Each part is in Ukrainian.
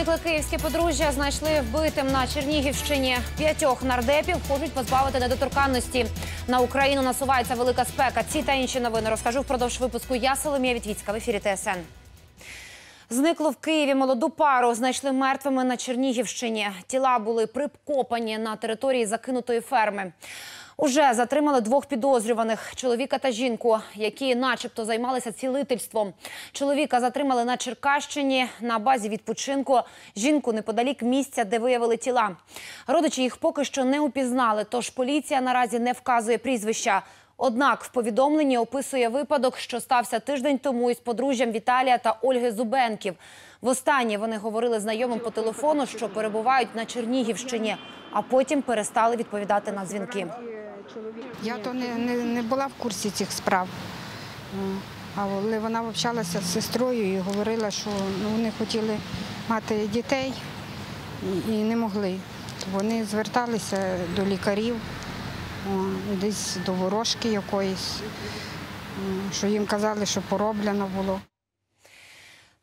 Зникле київське подружжя знайшли вбитим на Чернігівщині. П'ятьох нардепів хочуть позбавити недоторканності. На Україну насувається велика спека. Ці та інші новини розкажу впродовж випуску. Я Соломія Вітвіцька в ефірі ТСН. Зникло в Києві молоду пару. Знайшли мертвими на Чернігівщині. Тіла були прикопані на території закинутої ферми. Уже затримали двох підозрюваних чоловіка та жінку, які, начебто, займалися цілительством. Чоловіка затримали на Черкащині на базі відпочинку. Жінку неподалік місця, де виявили тіла. Родичі їх поки що не упізнали, тож поліція наразі не вказує прізвища. Однак в повідомленні описує випадок, що стався тиждень тому із подружжям Віталія та Ольги Зубенків. Востаннє вони говорили знайомим по телефону, що перебувають на Чернігівщині, а потім перестали відповідати на дзвінки. Я то не, не, не була в курсі цих справ. Але вона общалася з сестрою і говорила, що ну, вони хотіли мати дітей і, і не могли. Вони зверталися до лікарів, десь до ворожки якоїсь, що їм казали, що пороблено було.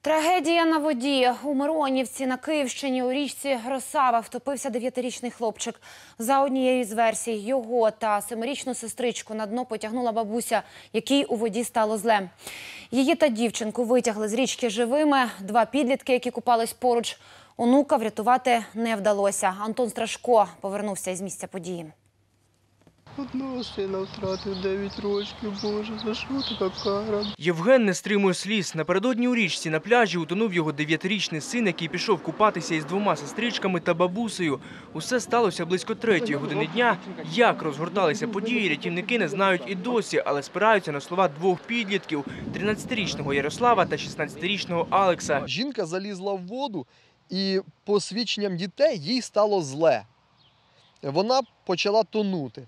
Трагедія на воді. У Миронівці на Київщині у річці Росава втопився дев'ятирічний хлопчик. За однією з версій, його та семирічну сестричку на дно потягнула бабуся, якій у воді стало зле. Її та дівчинку витягли з річки живими. Два підлітки, які купались поруч. Онука врятувати не вдалося. Антон Страшко повернувся із місця події. Одного сина втратив 9 років, боже, за що така кара? Євген не стримує сліз. Напередодні у річці на пляжі утонув його дев'ятирічний син, який пішов купатися із двома сестричками та бабусею. Усе сталося близько третьої години дня. Як розгорталися події, рятівники не знають і досі, але спираються на слова двох підлітків – 13-річного Ярослава та 16-річного Алекса. Жінка залізла в воду, і по свідченням дітей їй стало зле. Вона почала тонути.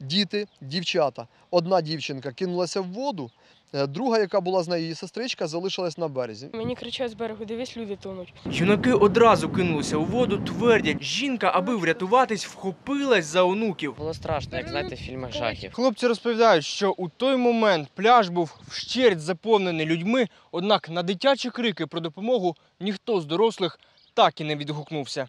Діти, дівчата. Одна дівчинка кинулася в воду, е, друга, яка була з нею її сестричка, залишилась на березі. Мені кричать з берегу, дивись, люди тонуть. Юнаки одразу кинулися у воду, твердять. Жінка, аби врятуватись, вхопилась за онуків. Було страшно, як знаєте, в фільмах жахів. Хлопці розповідають, що у той момент пляж був вщерть заповнений людьми, однак на дитячі крики про допомогу ніхто з дорослих так і не відгукнувся.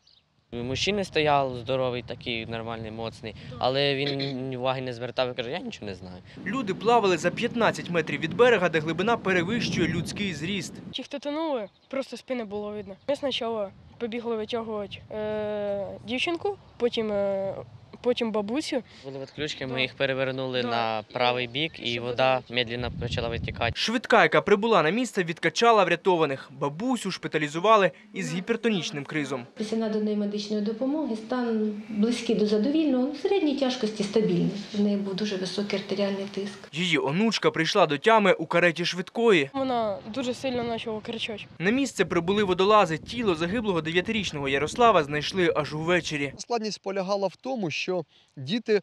Мужчина стояв здоровий, такий нормальний, моцний, але він уваги не звертав і каже, я нічого не знаю. Люди плавали за 15 метрів від берега, де глибина перевищує людський зріст. Ті, хто тонули, просто спини було видно. Ми спочатку побігли витягувати е, дівчинку, потім, е, потім бабусю. Були відключки, ми їх перевернули Да. на правий бік, і вода вода- медленно почала витікати. Швидка, яка прибула на місце, відкачала врятованих. Бабусю шпиталізували із гіпертонічним кризом. Після наданої медичної допомоги стан близький до задовільного, ну, середній тяжкості стабільний. В неї був дуже високий артеріальний тиск. Її онучка прийшла до тями у кареті швидкої. Вона дуже сильно почала кричати. На місце прибули водолази. Тіло загиблого дев'ятирічного Ярослава знайшли аж увечері. Складність полягала в тому, що діти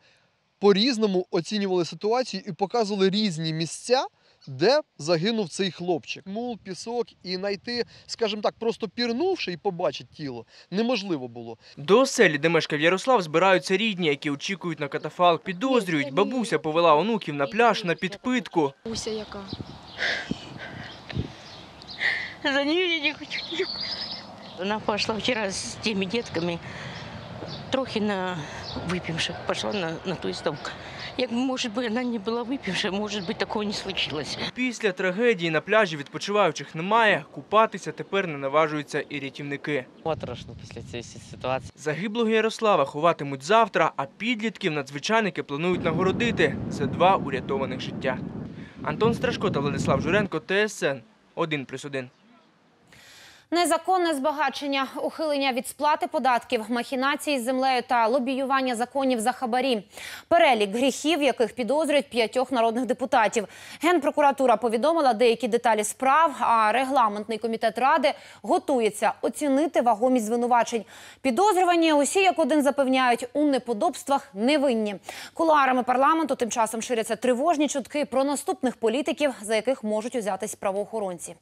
по-різному оцінювали ситуацію і показували різні місця, де загинув цей хлопчик. Мул, пісок і знайти, скажімо так, просто пірнувши і побачити тіло, неможливо було. До оселі, де мешкав Ярослав, збираються рідні, які очікують на катафалк. Підозрюють, бабуся повела онуків на пляж на підпитку. Уся яка? За нее я не хочу. Она пошла вчера с теми детками, трохи на выпивших, пошла на, на ту ставку. Як, может быть, она не была выпившая, может быть, такого не случилось. Після трагедії на пляжі відпочиваючих немає. Купатися тепер не наважуються і рятівники. Моторошно після цієї ситуації. Загиблого Ярослава ховатимуть завтра, а підлітків надзвичайники планують нагородити за два урятованих життя. Антон Страшко та Владислав Журенко, ТСН 1+,1. Незаконне збагачення, ухилення від сплати податків, махінації з землею та лобіювання законів за хабарі. Перелік гріхів, яких підозрюють п'ятьох народних депутатів. Генпрокуратура повідомила деякі деталі справ, а регламентний комітет ради готується оцінити вагомість звинувачень. Підозрювані усі як один запевняють у неподобствах невинні. Кулуарами парламенту тим часом ширяться тривожні чутки про наступних політиків, за яких можуть узятись правоохоронці.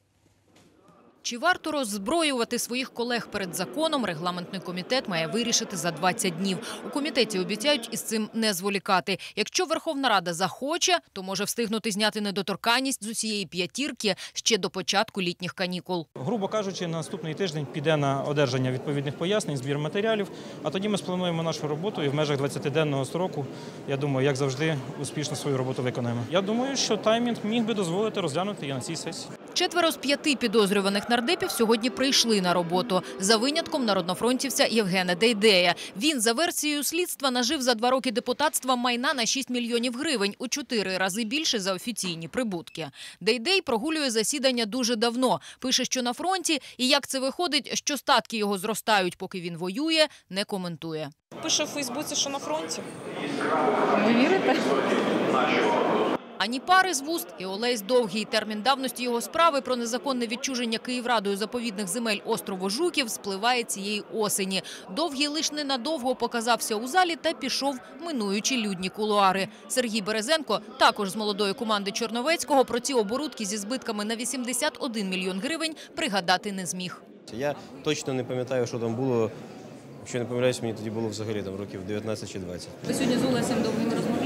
Чи варто роззброювати своїх колег перед законом, регламентний комітет має вирішити за 20 днів. У комітеті обіцяють із цим не зволікати. Якщо Верховна Рада захоче, то може встигнути зняти недоторканність з усієї п'ятірки ще до початку літніх канікул. Грубо кажучи, на наступний тиждень піде на одержання відповідних пояснень, збір матеріалів. А тоді ми сплануємо нашу роботу і в межах 20-денного строку, я думаю, як завжди, успішно свою роботу виконаємо. Я думаю, що таймінг міг би дозволити розглянути і на цій сесії. Четверо з п'яти підозрюваних нардепів сьогодні прийшли на роботу. За винятком народнофронтівця Євгена Дейдея. Він за версією слідства нажив за два роки депутатства майна на 6 мільйонів гривень у чотири рази більше за офіційні прибутки. Дейдей прогулює засідання дуже давно. Пише, що на фронті, і як це виходить, що статки його зростають, поки він воює, не коментує. Пише в Фейсбуці, що на фронті. Ви вірите? Ані пари з вуст і Олесь Довгий. Термін давності його справи про незаконне відчуження Київрадою заповідних земель острову Жуків спливає цієї осені. Довгий лиш ненадовго показався у залі та пішов, минуючи людні кулуари. Сергій Березенко, також з молодої команди Чорновецького, про ці оборудки зі збитками на 81 мільйон гривень пригадати не зміг. Я точно не пам'ятаю, що там було. Якщо не помиляюсь, мені тоді було взагалі там років 19 чи 20. Ви сьогодні з Олесем Довгим розмовляли?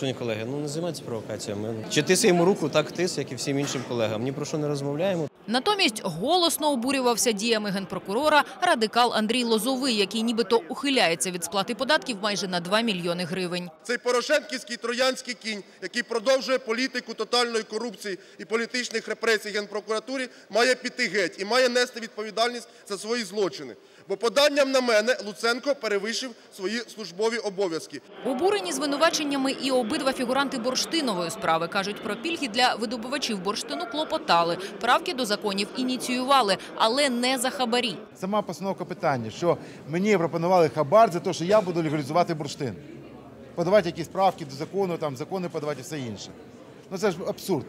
Шановні колеги, ну не займайтеся провокаціями. Чи тис йому руку, так тис, як і всім іншим колегам. Ні про що не розмовляємо. Натомість голосно обурювався діями генпрокурора радикал Андрій Лозовий, який нібито ухиляється від сплати податків майже на 2 мільйони гривень. Цей порошенківський троянський кінь, який продовжує політику тотальної корупції і політичних репресій Генпрокуратурі, має піти геть і має нести відповідальність за свої злочини. Бо поданням на мене Луценко перевищив свої службові обов'язки. Обурені звинуваченнями і обидва фігуранти бурштинової справи кажуть про пільги для видобувачів бурштину клопотали, правки до законів ініціювали, але не за хабарі. Сама постановка питання, що мені пропонували хабар за те, що я буду легалізувати бурштин. Подавати якісь правки до закону, там закони подавати і все інше. Ну це ж абсурд.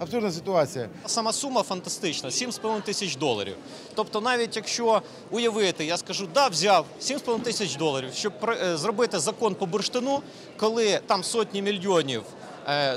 Абсурдна ситуація. Сама сума фантастична 7,5 тисяч доларів. Тобто, навіть якщо уявити, я скажу, да, взяв 7,5 тисяч доларів, щоб е, зробити закон по бурштину, коли там сотні мільйонів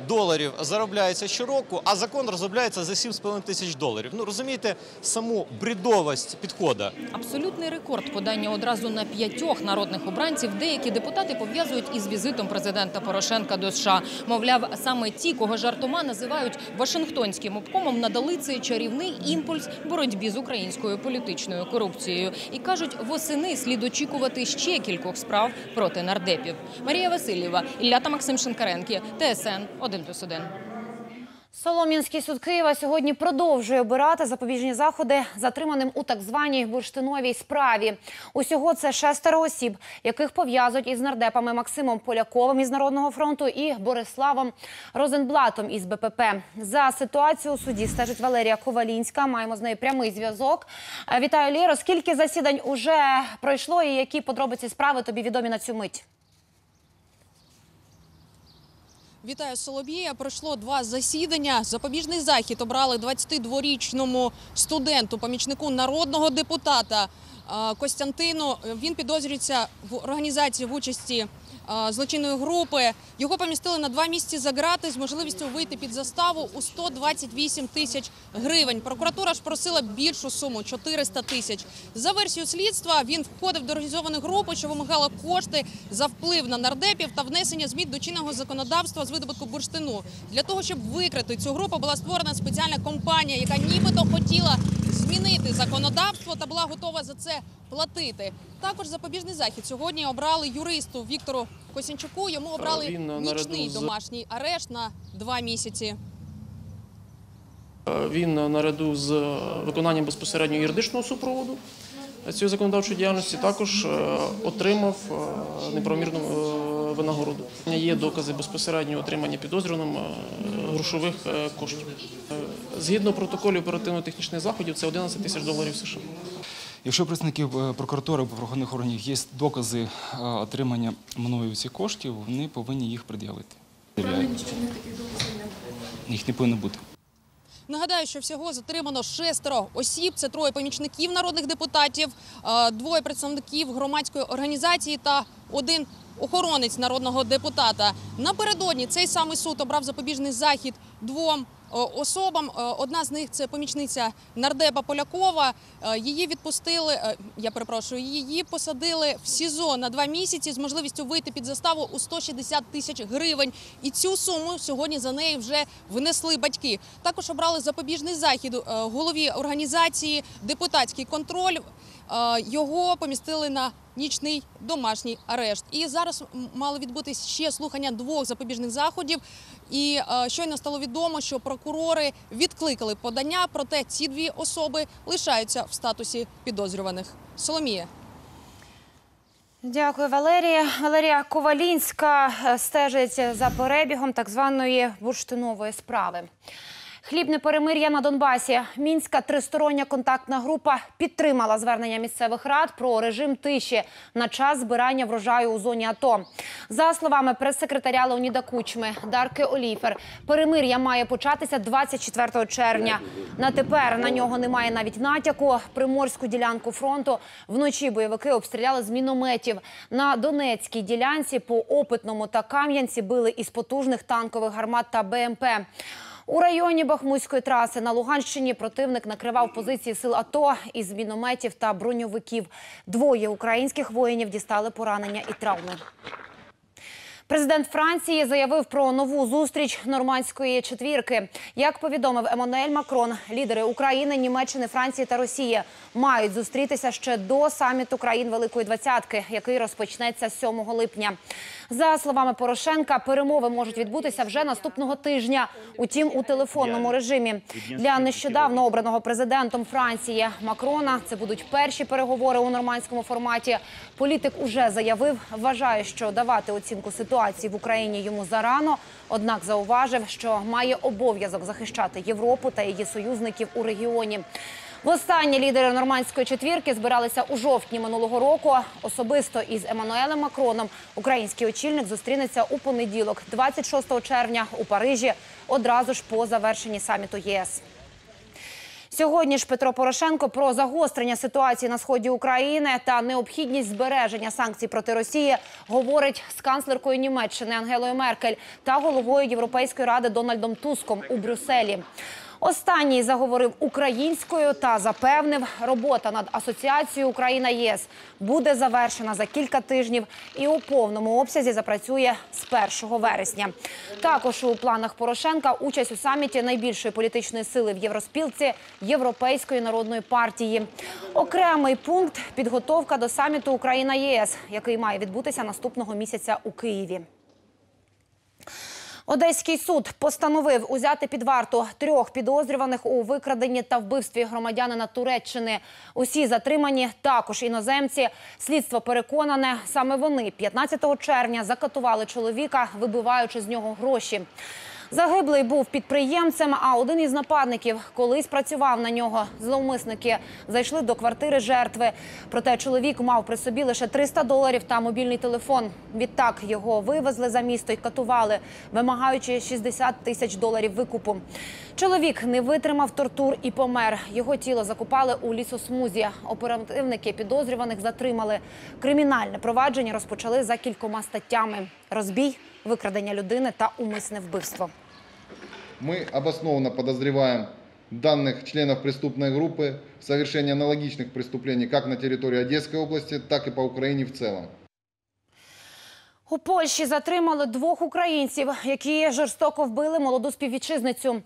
доларів заробляється щороку, а закон розробляється за 7,5 тисяч доларів. Ну розумієте, саму бредовість підходу. Абсолютний рекорд подання одразу на п'ятьох народних обранців. Деякі депутати пов'язують із візитом президента Порошенка до США. Мовляв, саме ті, кого жартома називають Вашингтонським обкомом, надали цей чарівний імпульс боротьбі з українською політичною корупцією. І кажуть, восени слід очікувати ще кількох справ проти нардепів. Марія Васильєва, Ілля Максим Шинкаренки, ТСН 1+,1. Солом'янський суд Києва сьогодні продовжує обирати запобіжні заходи затриманим у так званій бурштиновій справі. Усього це шестеро осіб, яких пов'язують із нардепами Максимом Поляковим із Народного фронту і Бориславом Розенблатом із БПП. За ситуацію у суді стежить Валерія Ковалінська. Маємо з нею прямий зв'язок. Вітаю, Лєро. Скільки засідань уже пройшло і які подробиці справи тобі відомі на цю мить? Вітаю Соломія. Пройшло два засідання. Запобіжний захід обрали 22-річному студенту, помічнику народного депутата Костянтину. Він підозрюється в організації в участі злочинної групи. Його помістили на два місяці за грати з можливістю вийти під заставу у 128 тисяч гривень. Прокуратура ж просила більшу суму 400 тисяч. За версією слідства він входив до організованої групи, що вимагала кошти за вплив на нардепів та внесення змін до чинного законодавства з видобутку бурштину. Для того щоб викрити цю групу, була створена спеціальна компанія, яка нібито хотіла змінити законодавство та була готова за це платити. Також запобіжний захід сьогодні обрали юристу Віктору Косінчуку. Йому обрали нічний домашній арешт на два місяці. Е, Він наряду з е, виконанням безпосередньо юридичного супроводу цієї законодавчої діяльності також е, отримав неправомірну е, винагороду. Є докази безпосередньо отримання підозрюваним грошових коштів. Згідно протоколів оперативно-технічних заходів, це 11 тисяч доларів США. Якщо у представників е, прокуратури або правоохоронних органів є докази е, отримання мною цих коштів, вони повинні їх пред'явити. Їх не повинно бути. Нагадаю, що всього затримано шестеро осіб. Це троє помічників народних депутатів, е, двоє представників громадської організації та один охоронець народного депутата. Напередодні цей самий суд обрав запобіжний захід двом особам. Е, Одна з них це помічниця нардепа Полякова. Е, Її відпустили. е, Я перепрошую, її посадили в СІЗО на два місяці з можливістю вийти під заставу у 160 тисяч гривень. І цю суму сьогодні за неї вже внесли батьки. Також обрали запобіжний захід е, голові організації депутатський контроль. Його помістили на нічний домашній арешт. І зараз мало відбутись ще слухання двох запобіжних заходів. І щойно стало відомо, що прокурори відкликали подання, проте ці дві особи лишаються в статусі підозрюваних. Соломія. Дякую, Валерія. Валерія Ковалінська е, стежить за перебігом так званої бурштинової справи. Хлібне перемир'я на Донбасі. Мінська тристороння контактна група підтримала звернення місцевих рад про режим тиші на час збирання врожаю у зоні АТО. За словами прес-секретаря Леоніда Кучми Дарки Оліфер, перемир'я має початися 24 червня. На тепер на нього немає навіть натяку. Приморську ділянку фронту вночі бойовики обстріляли з мінометів. На Донецькій ділянці по Опитному та Кам'янці били із потужних танкових гармат та БМП. У районі Бахмутської траси на Луганщині противник накривав позиції сил АТО із мінометів та броньовиків. Двоє українських воїнів дістали поранення і травми. Президент Франції заявив про нову зустріч нормандської четвірки. Як повідомив Еммануель Макрон, лідери України, Німеччини, Франції та Росії мають зустрітися ще до саміту країн Великої Двадцятки, який розпочнеться 7 липня. За словами Порошенка, перемови можуть відбутися вже наступного тижня. Утім, у телефонному режимі для нещодавно обраного президентом Франції Макрона це будуть перші переговори у нормандському форматі. Політик уже заявив, вважає, що давати оцінку ситуації в Україні йому зарано. Однак зауважив, що має обов'язок захищати Європу та її союзників у регіоні. Востаннє лідери нормандської четвірки збиралися у жовтні минулого року. Особисто із Еммануелем Макроном український очільник зустрінеться у понеділок, 26 червня, у Парижі, одразу ж по завершенні саміту ЄС. Сьогодні ж Петро Порошенко про загострення ситуації на сході України та необхідність збереження санкцій проти Росії говорить з канцлеркою Німеччини Ангелою Меркель та головою Європейської ради Дональдом Туском у Брюсселі. Останній заговорив українською та запевнив, робота над асоціацією Україна ЄС буде завершена за кілька тижнів і у повному обсязі запрацює з 1 вересня. Також у планах Порошенка участь у саміті найбільшої політичної сили в євроспілці Європейської народної партії. Окремий пункт підготовка до саміту Україна ЄС, який має відбутися наступного місяця у Києві. Одеський суд постановив узяти під варту трьох підозрюваних у викраденні та вбивстві громадянина Туреччини. Усі затримані також іноземці. Слідство переконане, саме вони 15 червня закатували чоловіка, вибиваючи з нього гроші. Загиблий був підприємцем, а один із нападників колись працював на нього. Зловмисники зайшли до квартири жертви. Проте чоловік мав при собі лише 300 доларів та мобільний телефон. Відтак його вивезли за місто і катували, вимагаючи 60 тисяч доларів викупу. Чоловік не витримав тортур і помер. Його тіло закопали у лісосмузі. Оперативники підозрюваних затримали. Кримінальне провадження розпочали за кількома статтями: розбій, викрадення людини та умисне вбивство Мы обоснованно подозреваем данных членов преступной группы в совершении аналогичных преступлений как на территории Одесской области, так и по Украине в целом. У Польщі затримали двох українців, які жорстоко вбили молоду співвітчизницю.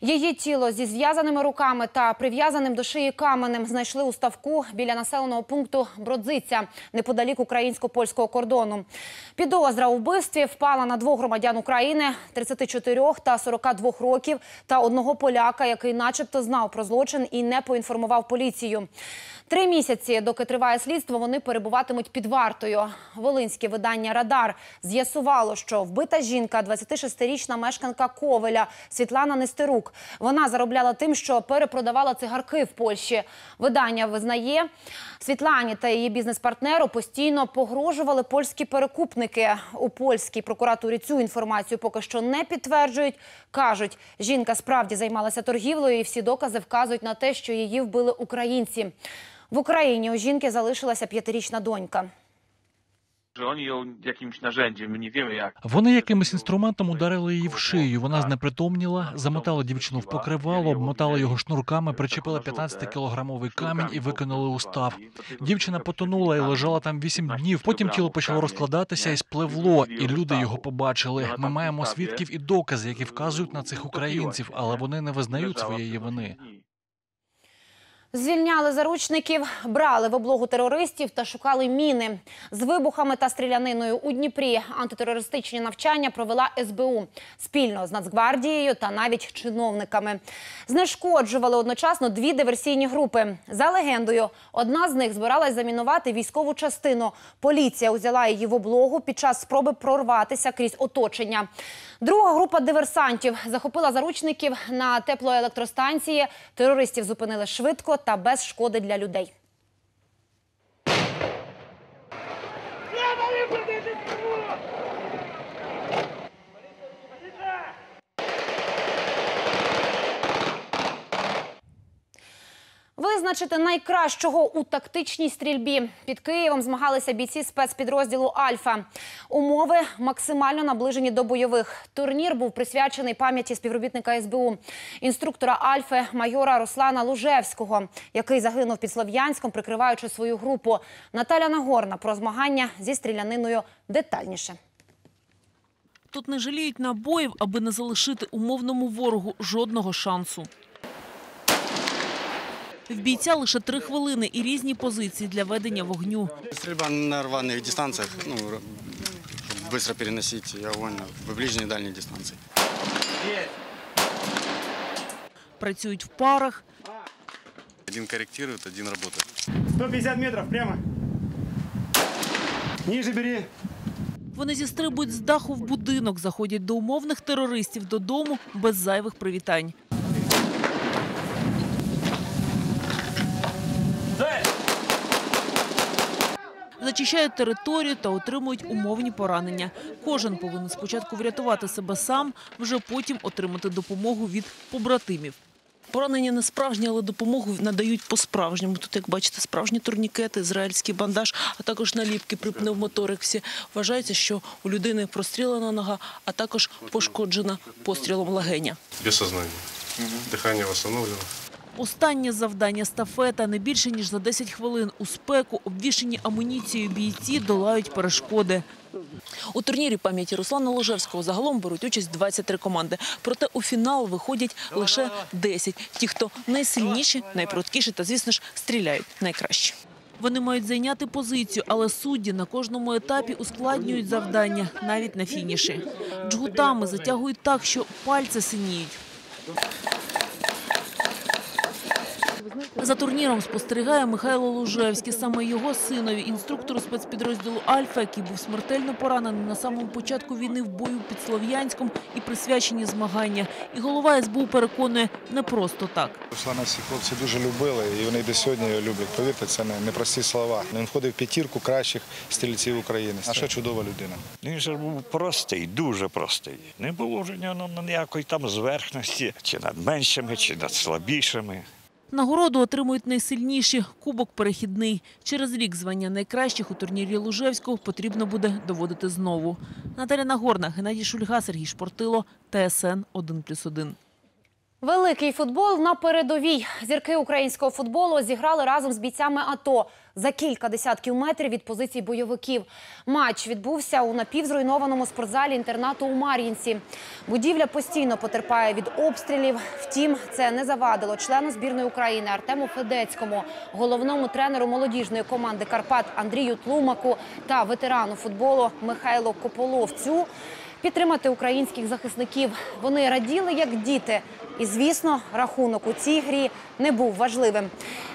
Її тіло зі зв'язаними руками та прив'язаним до шиї каменем знайшли у ставку біля населеного пункту Бродзиця неподалік українсько-польського кордону. Підозра у вбивстві впала на двох громадян України 34 та 42 років та одного поляка, який начебто знав про злочин і не поінформував поліцію. Три місяці, доки триває слідство, вони перебуватимуть під вартою. Волинське видання Радар з'ясувало, що вбита жінка, 26-річна мешканка Ковеля Світлана Нестерук. Вона заробляла тим, що перепродавала цигарки в Польщі. Видання визнає, Світлані та її бізнес-партнеру постійно погрожували польські перекупники. У польській прокуратурі цю інформацію поки що не підтверджують. Кажуть, жінка справді займалася торгівлею, і всі докази вказують на те, що її вбили українці. В Україні у жінки залишилася п'ятирічна донька. Вони якимось інструментом ударили її в шию. Вона знепритомніла, замотали дівчину в покривало, обмотали його шнурками, причепили 15-кілограмовий камінь і викинули у став. Дівчина потонула і лежала там 8 днів. Потім тіло почало розкладатися і спливло, і люди його побачили. Ми маємо свідків і докази, які вказують на цих українців, але вони не визнають своєї вини. Звільняли заручників, брали в облогу терористів та шукали міни. З вибухами та стріляниною у Дніпрі антитерористичні навчання провела СБУ спільно з Нацгвардією та навіть чиновниками. Знешкоджували одночасно дві диверсійні групи. За легендою, одна з них збиралась замінувати військову частину. Поліція узяла її в облогу під час спроби прорватися крізь оточення. Друга група диверсантів захопила заручників на теплоелектростанції. Терористів зупинили швидко та без шкоди для людей. Визначити найкращого у тактичній стрільбі. Під Києвом змагалися бійці спецпідрозділу Альфа. Умови максимально наближені до бойових. Турнір був присвячений пам'яті співробітника СБУ, інструктора Альфи майора Руслана Лужевського, який загинув під Слов'янськом, прикриваючи свою групу. Наталя Нагорна про змагання зі стріляниною детальніше. Тут не жаліють набоїв, аби не залишити умовному ворогу жодного шансу. В бійця лише три хвилини і різні позиції для ведення вогню. Стрельба на рваных дистанциях, ну, р- чтобы быстро переносить огонь в ближней и дальней дистанции. Працюють в парах, Один корректирует, один работает. 150 метров прямо. Ниже бери. Вони зістрибують з даху в будинок, заходять до умовних терористів додому без зайвих привітань. Зачищають територію та отримують умовні поранення. Кожен повинен спочатку врятувати себе сам, вже потім отримати допомогу від побратимів. Поранення не справжні, але допомогу надають по-справжньому. Тут, як бачите, справжні турнікети, ізраїльський бандаж, а також наліпки при пневмоториксі. Вважається, що у людини прострілена нога, а також пошкоджена пострілом легеня. Без сознания. Дыхание восстановлено. Останнє завдання стафета не більше ніж за 10 хвилин у спеку, обвішені амуніцією бійці долають перешкоди. У турнірі пам'яті Руслана Ложевського загалом беруть участь 23 команди. Проте у фінал виходять лише 10. Ті, хто найсильніші, найпруткіші та, звісно ж, стріляють найкраще. Вони мають зайняти позицію, але судді на кожному етапі ускладнюють завдання, навіть на фініші. Джгутами затягують так, що пальці синіють. За турніром спостерігає Михайло Лужевський. Саме його синові, інструктору спецпідрозділу «Альфа», який був смертельно поранений на самому початку війни в бою під Слов'янськом і присвячені змагання. І голова СБУ переконує, не просто так. Руслана всі хлопці дуже любили, і вони до сьогодні його люблять. Повірте, це не, не прості слова. Він входив в п'ятірку кращих стрільців України. Наша чудова людина. Він же був простий, дуже простий. Не було вже в нього ніякої там зверхності, чи над меншими, чи над слабішими. Нагороду отримують найсильніші – кубок перехідний. Через рік звання найкращих у турнірі Лужевського потрібно буде доводити знову. Наталя Нагорна, Геннадій Шульга, Сергій Шпортило, ТСН 1+,1. Великий футбол на передовій. Зірки українського футболу зіграли разом з бійцями АТО за кілька десятків метрів від позицій бойовиків. Матч відбувся у напівзруйнованому спортзалі інтернату у Мар'їнці. Будівля постійно потерпає від обстрілів. Втім, це не завадило члену збірної України Артему Федецькому, головному тренеру молодіжної команди Карпат Андрію Тлумаку та ветерану футболу Михайло Кополовцю підтримати українських захисників. Вони раділи як діти. І, звісно, рахунок у цій грі не був важливим.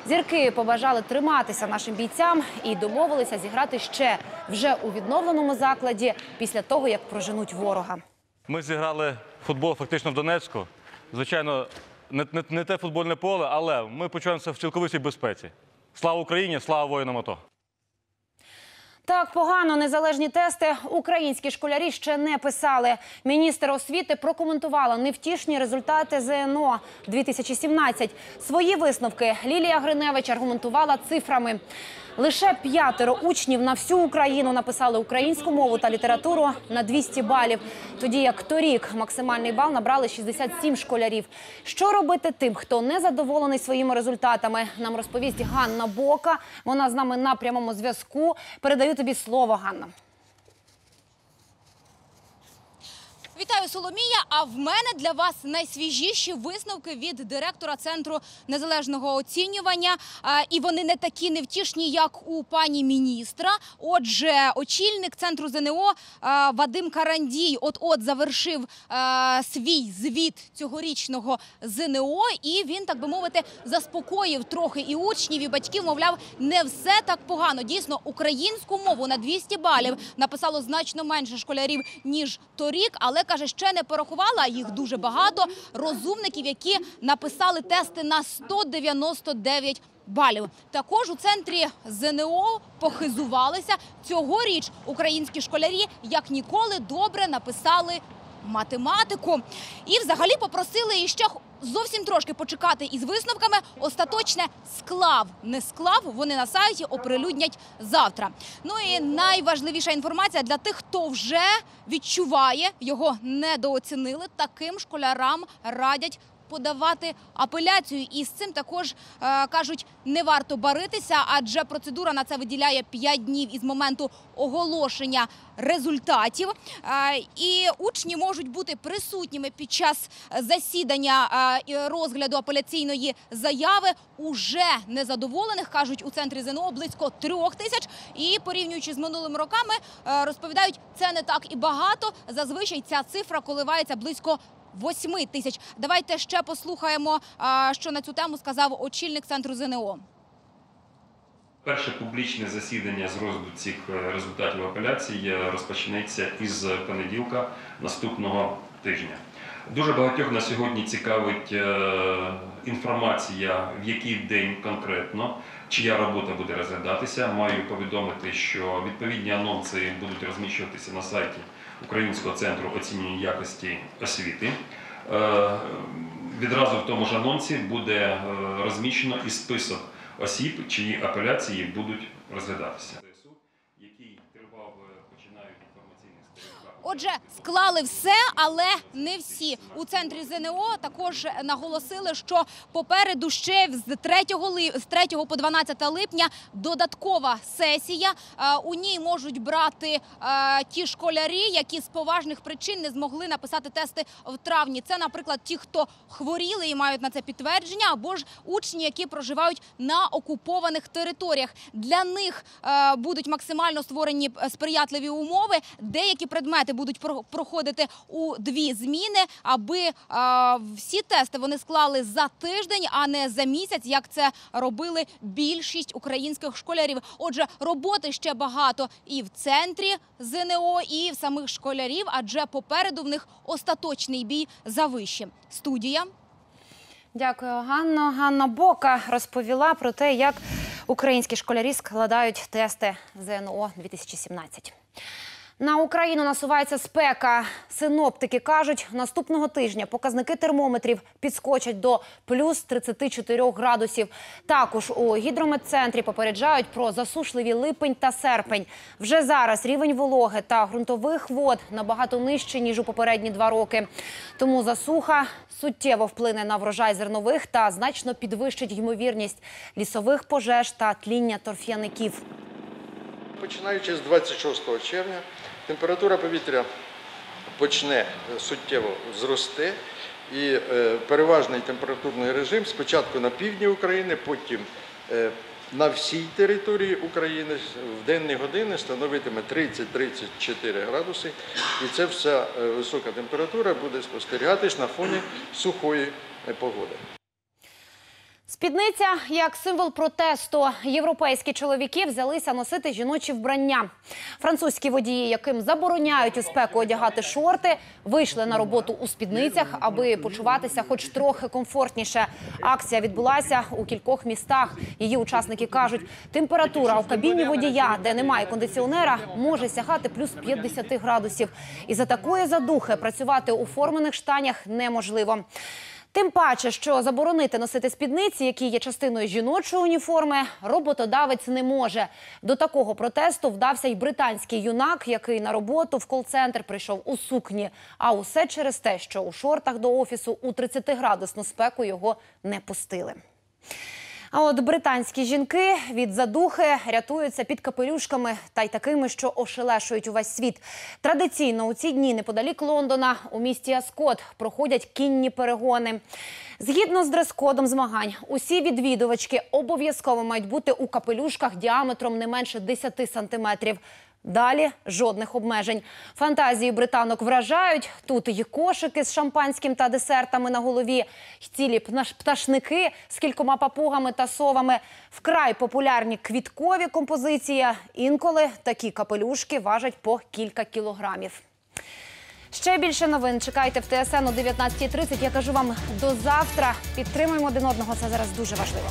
Зірки побажали триматися нашим бійцям і домовилися зіграти ще вже у відновленому закладі після того, як проженуть ворога. Ми зіграли футбол фактично в Донецьку. Звичайно, не, не, не те футбольне поле, але ми почуваємося в цілковитій безпеці. Слава Україні, слава воїнам АТО! Так погано незалежні тести українські школярі ще не писали. Міністр освіти прокоментувала невтішні результати ЗНО 2017. Свої висновки Лілія Гриневич аргументувала цифрами. Лише п'ятеро учнів на всю Україну написали українську мову та літературу на 200 балів. Тоді як торік максимальний бал набрали 67 школярів. Що робити тим, хто не задоволений своїми результатами? Нам розповість Ганна Бока. Вона з нами на прямому зв'язку. Передаю тобі слово, Ганна. Вітаю, Соломія. А в мене для вас найсвіжіші висновки від директора центру незалежного оцінювання. І вони не такі невтішні, як у пані міністра. Отже, очільник центру ЗНО Вадим Карандій от от завершив свій звіт цьогорічного ЗНО, і він, так би мовити, заспокоїв трохи і учнів, і батьків. Мовляв, не все так погано. Дійсно, українську мову на 200 балів написало значно менше школярів ніж торік, але каже, ще не порахувала їх дуже багато розумників, які написали тести на 199 балів. Також у центрі ЗНО похизувалися цьогоріч. Українські школярі як ніколи добре написали математику і взагалі попросили іще зовсім трошки почекати із висновками. Остаточне склав не склав. Вони на сайті оприлюднять завтра. Ну і найважливіша інформація для тих, хто вже відчуває його недооцінили. Таким школярам радять. Подавати апеляцію, і з цим також е, кажуть, не варто баритися, адже процедура на це виділяє 5 днів із моменту оголошення результатів. Е, і учні можуть бути присутніми під час засідання е, розгляду апеляційної заяви. Уже незадоволених кажуть у центрі ЗНО близько трьох тисяч. І порівнюючи з минулими роками, розповідають, це не так і багато. Зазвичай ця цифра коливається близько. Восьми тисяч. Давайте ще послухаємо, що на цю тему сказав очільник центру ЗНО. Перше публічне засідання з розгляду цих е, результатів апеляції е, розпочнеться із понеділка наступного тижня. Дуже багатьох на сьогодні цікавить е, інформація, в який день конкретно чия робота буде розглядатися. Маю повідомити, що відповідні анонси будуть розміщуватися на сайті Українського центру оцінювання якості освіти. Е, Відразу в тому ж анонсі буде е, розміщено і список осіб, чиї апеляції будуть розглядатися. Отже, склали все, але не всі. У центрі ЗНО також наголосили, що попереду ще з 3, ли... з 3 по 12 липня додаткова сесія. Е, У ній можуть брати е, ті школярі, які з поважних причин не змогли написати тести в травні. Це, наприклад, ті, хто хворіли і мають на це підтвердження, або ж учні, які проживають на окупованих територіях. Для них е, будуть максимально створені сприятливі умови. Деякі предмети будуть про- проходити у дві зміни, аби е, всі тести вони склали за тиждень, а не за місяць, як це робили більшість українських школярів. Отже, роботи ще багато і в центрі ЗНО, і в самих школярів, адже попереду в них остаточний бій за вище. Студія. Дякую, Ганно. Ганна Бока розповіла про те, як українські школярі складають тести ЗНО 2017. На Україну насувається спека. Синоптики кажуть, наступного тижня показники термометрів підскочать до плюс 34 градусів. Також у гідрометцентрі попереджають про засушливі липень та серпень. Вже зараз рівень вологи та ґрунтових вод набагато нижчий, ніж у попередні два роки. Тому засуха суттєво вплине на врожай зернових та значно підвищить ймовірність лісових пожеж та тління торф'яників. Починаючи з 26 червня, температура повітря почне е, суттєво зрости. І е, переважний температурний режим спочатку на півдні України, потім е, на всій території України в денні години становитиме 30-34 градуси. І це вся висока температура буде спостерігатись на фоні сухої погоди. Спідниця як символ протесту. Європейські чоловіки взялися носити жіночі вбрання. Французькі водії, яким забороняють у спеку одягати шорти, вийшли на роботу у спідницях, аби почуватися хоч трохи комфортніше. Акція відбулася у кількох містах. Її учасники кажуть, температура у кабіні водія, де немає кондиціонера, може сягати плюс 50 градусів. І за такої задухи працювати у формених штанях неможливо. Тим паче, що заборонити носити спідниці, які є частиною жіночої уніформи, роботодавець не може. До такого протесту вдався й британський юнак, який на роботу в кол-центр прийшов у сукні. А усе через те, що у шортах до офісу у 30-градусну спеку його не пустили. А от британські жінки від задухи рятуються під капелюшками та й такими, що ошелешують увесь світ. Традиційно у ці дні неподалік Лондона у місті Аскот проходять кінні перегони. Згідно з дрес-кодом змагань, усі відвідувачки обов'язково мають бути у капелюшках діаметром не менше 10 сантиметрів. Далі жодних обмежень. Фантазії британок вражають. Тут і кошики з шампанським та десертами на голові, цілі пташники з кількома папугами та совами. Вкрай популярні квіткові композиції. Інколи такі капелюшки важать по кілька кілограмів. Ще більше новин чекайте в ТСН о 19.30. Я кажу вам до завтра. Підтримуємо один одного. Це зараз дуже важливо.